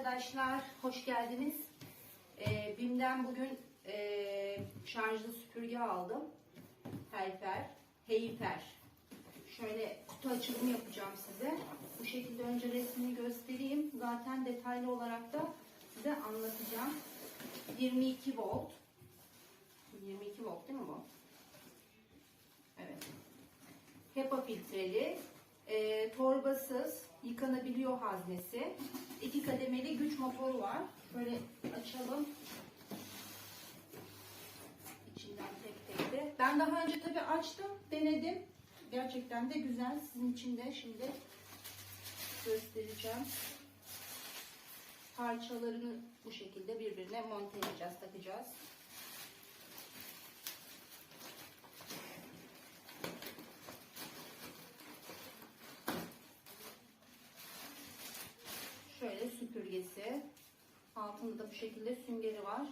arkadaşlar, hoş geldiniz. Ee, BİM'den bugün e, şarjlı süpürge aldım. Helper, Heyper. Şöyle kutu açılımı yapacağım size. Bu şekilde önce resmini göstereyim. Zaten detaylı olarak da size anlatacağım. 22 volt. 22 volt değil mi bu? Evet. HEPA filtreli, e, torbasız, yıkanabiliyor haznesi. İki kademeli güç motoru var. Şöyle açalım. İçinden tek tek de. Ben daha önce tabii açtım, denedim. Gerçekten de güzel. Sizin için de şimdi göstereceğim. Parçalarını bu şekilde birbirine monte edeceğiz, takacağız. Şöyle süpürgesi. Altında da bu şekilde süngeri var.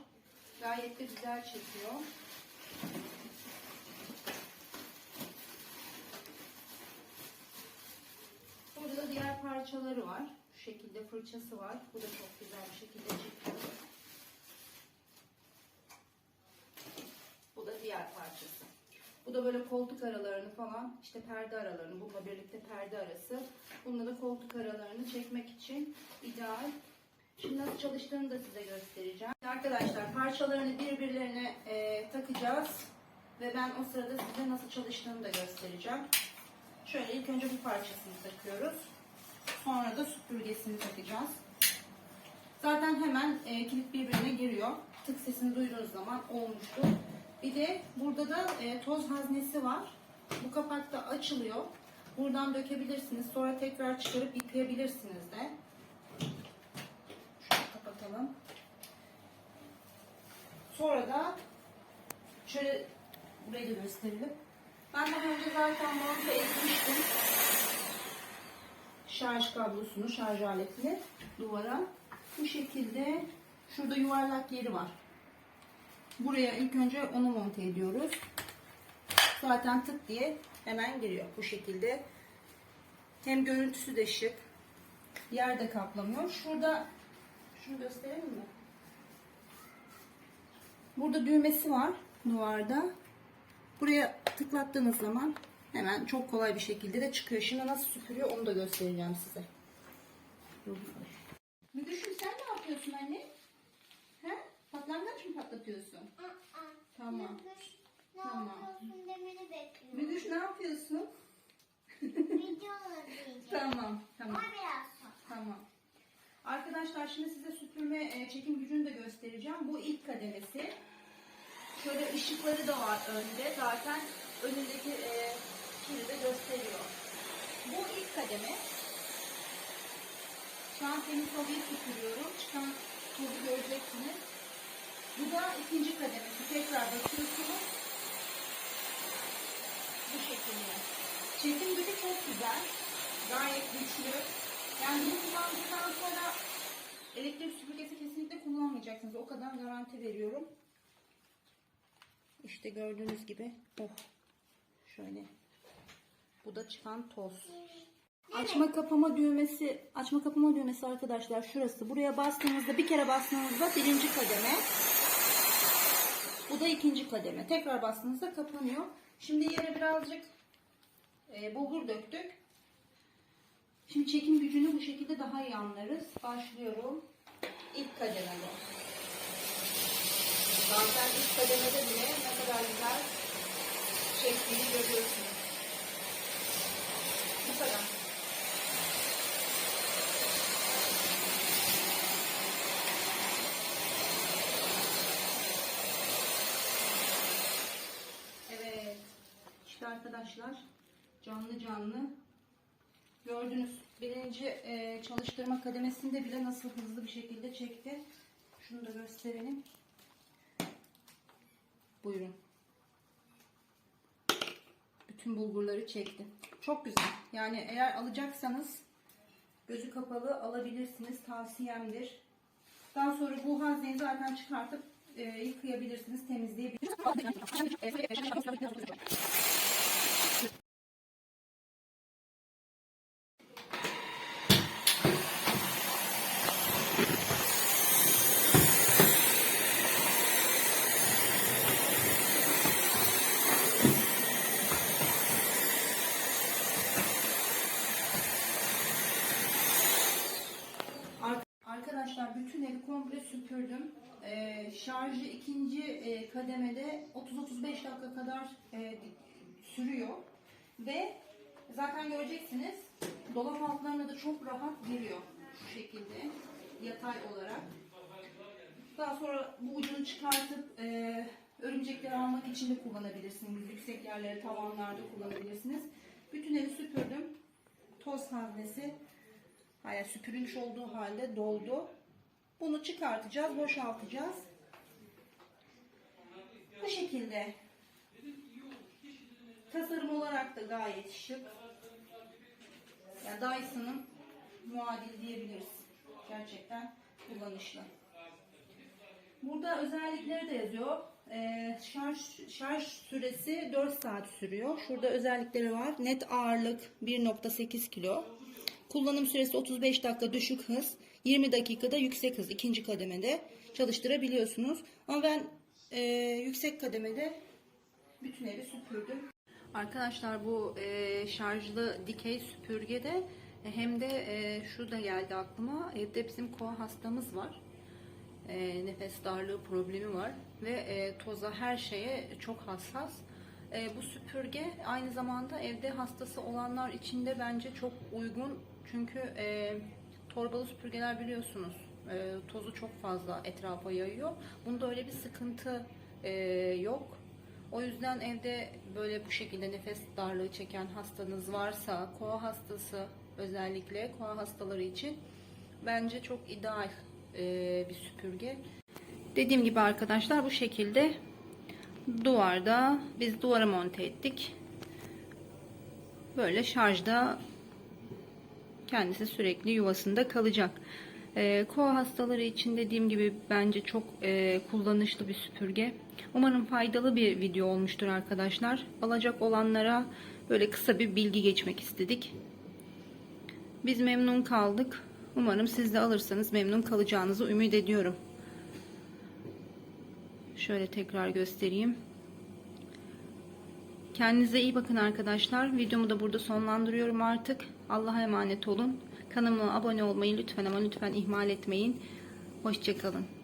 Gayet de güzel çekiyor. Burada da diğer parçaları var. Şu şekilde fırçası var. Bu da çok güzel bir şekilde çekiyor. Bu da diğer parçası. Bu da böyle koltuk aralarını falan, işte perde aralarını, bununla birlikte perde arası. Bununla da koltuk aralarını çekmek için ideal. Şimdi nasıl çalıştığını da size göstereceğim. Arkadaşlar parçalarını birbirlerine e, takacağız. Ve ben o sırada size nasıl çalıştığını da göstereceğim. Şöyle ilk önce bu parçasını takıyoruz. Sonra da süpürgesini takacağız. Zaten hemen e, kilit birbirine giriyor. Tık sesini duyduğunuz zaman olmuştu. Bir de burada da e, toz haznesi var. Bu kapak da açılıyor. Buradan dökebilirsiniz. Sonra tekrar çıkarıp yıkayabilirsiniz de. Kapatalım. Sonra da şöyle burayı da gösterelim. Ben daha önce zaten monte etmiştim. Şarj kablosunu, şarj aletini duvara. Bu şekilde şurada yuvarlak yeri var. Buraya ilk önce onu monte ediyoruz. Zaten tık diye hemen giriyor bu şekilde. Hem görüntüsü de şık. Yer de kaplamıyor. Şurada şunu gösterelim mi? Burada düğmesi var duvarda. Buraya tıklattığınız zaman hemen çok kolay bir şekilde de çıkıyor. Şimdi nasıl süpürüyor onu da göstereceğim size. Müdürşüm sen ne yapıyorsun anne? He? Patlangaç mı patlatıyorsun? Aa, Tamam. Müdür, ne Tamam. yapıyorsun demeni bekliyorum. Müdüş ne yapıyorsun? Diyeceğim. Tamam, tamam, tamam. Arkadaşlar şimdi size süpürme e, çekim gücünü de göstereceğim. Bu ilk kademesi. Şöyle ışıkları da var önde. Zaten önündeki e, kiri de gösteriyor. Bu ilk kademe. Şu an temiz havayı süpürüyorum. Çıkan tozu göreceksiniz. Bu da ikinci kademesi. Tekrar basıyorsunuz. Bu şekilde. Çekim gücü çok güzel. Gayet güçlü. Yani bunu kullandıktan sonra elektrik süpürgesi kesinlikle kullanmayacaksınız. O kadar garanti veriyorum. İşte gördüğünüz gibi. Oh. Şöyle. Bu da çıkan toz. Açma kapama düğmesi, açma kapama düğmesi arkadaşlar şurası. Buraya bastığınızda bir kere bastığınızda birinci kademe. Bu da ikinci kademe. Tekrar bastığınızda kapanıyor. Şimdi yere birazcık e, bulgur döktük. Şimdi çekim gücünü bu şekilde daha iyi anlarız. Başlıyorum. İlk kademede. Zaten ilk kademede bile ne kadar güzel çektiğini görüyorsunuz. Bu kadar. Evet. İşte arkadaşlar canlı canlı gördünüz. Birinci e, çalıştırma kademesinde bile nasıl hızlı bir şekilde çekti. Şunu da gösterelim. Buyurun. Bütün bulgurları çekti. Çok güzel. Yani eğer alacaksanız gözü kapalı alabilirsiniz. Tavsiyemdir. Daha sonra bu hazneyi zaten çıkartıp e, yıkayabilirsiniz, temizleyebilirsiniz. Ar- Arkadaşlar bütün evi komple süpürdüm. Ee, şarjı ikinci e, kademede 30-35 dakika kadar e, sürüyor. Ve zaten göreceksiniz dolap altlarına da çok rahat giriyor. Şu şekilde yatay olarak. Daha sonra bu ucunu çıkartıp e, örümcekleri almak için de kullanabilirsiniz. Yüksek yerlere, tavanlarda kullanabilirsiniz. Bütün evi süpürdüm. Toz haznesi Hayır, süpürülmüş olduğu halde doldu. Bunu çıkartacağız, boşaltacağız. Bu şekilde. Tasarım olarak da gayet şık. Yani Dyson'ın muadil diyebiliriz. Gerçekten kullanışlı. Burada özellikleri de yazıyor. Ee, şarj, şarj süresi 4 saat sürüyor. Şurada özellikleri var. Net ağırlık 1.8 kilo. Kullanım süresi 35 dakika düşük hız. 20 dakikada yüksek hız ikinci kademede çalıştırabiliyorsunuz. Ama ben e, yüksek kademede bütün evi süpürdüm. Arkadaşlar bu e, şarjlı dikey süpürgede e, hem de e, şu da geldi aklıma. Evde bizim koa hastamız var e, nefes darlığı problemi var ve e, toza her şeye çok hassas. E, bu süpürge aynı zamanda evde hastası olanlar için de bence çok uygun çünkü e, torbalı süpürgeler biliyorsunuz e, tozu çok fazla etrafa yayıyor. Bunda öyle bir sıkıntı e, yok. O yüzden evde böyle bu şekilde nefes darlığı çeken hastanız varsa, koa hastası özellikle koa hastaları için bence çok ideal e, bir süpürge. Dediğim gibi arkadaşlar bu şekilde duvarda biz duvara monte ettik. Böyle şarjda kendisi sürekli yuvasında kalacak. E, koa hastaları için dediğim gibi bence çok e, kullanışlı bir süpürge. Umarım faydalı bir video olmuştur arkadaşlar. Alacak olanlara böyle kısa bir bilgi geçmek istedik. Biz memnun kaldık. Umarım siz de alırsanız memnun kalacağınızı ümit ediyorum. Şöyle tekrar göstereyim. Kendinize iyi bakın arkadaşlar. Videomu da burada sonlandırıyorum artık. Allah'a emanet olun. Kanalıma abone olmayı lütfen ama lütfen ihmal etmeyin. Hoşçakalın.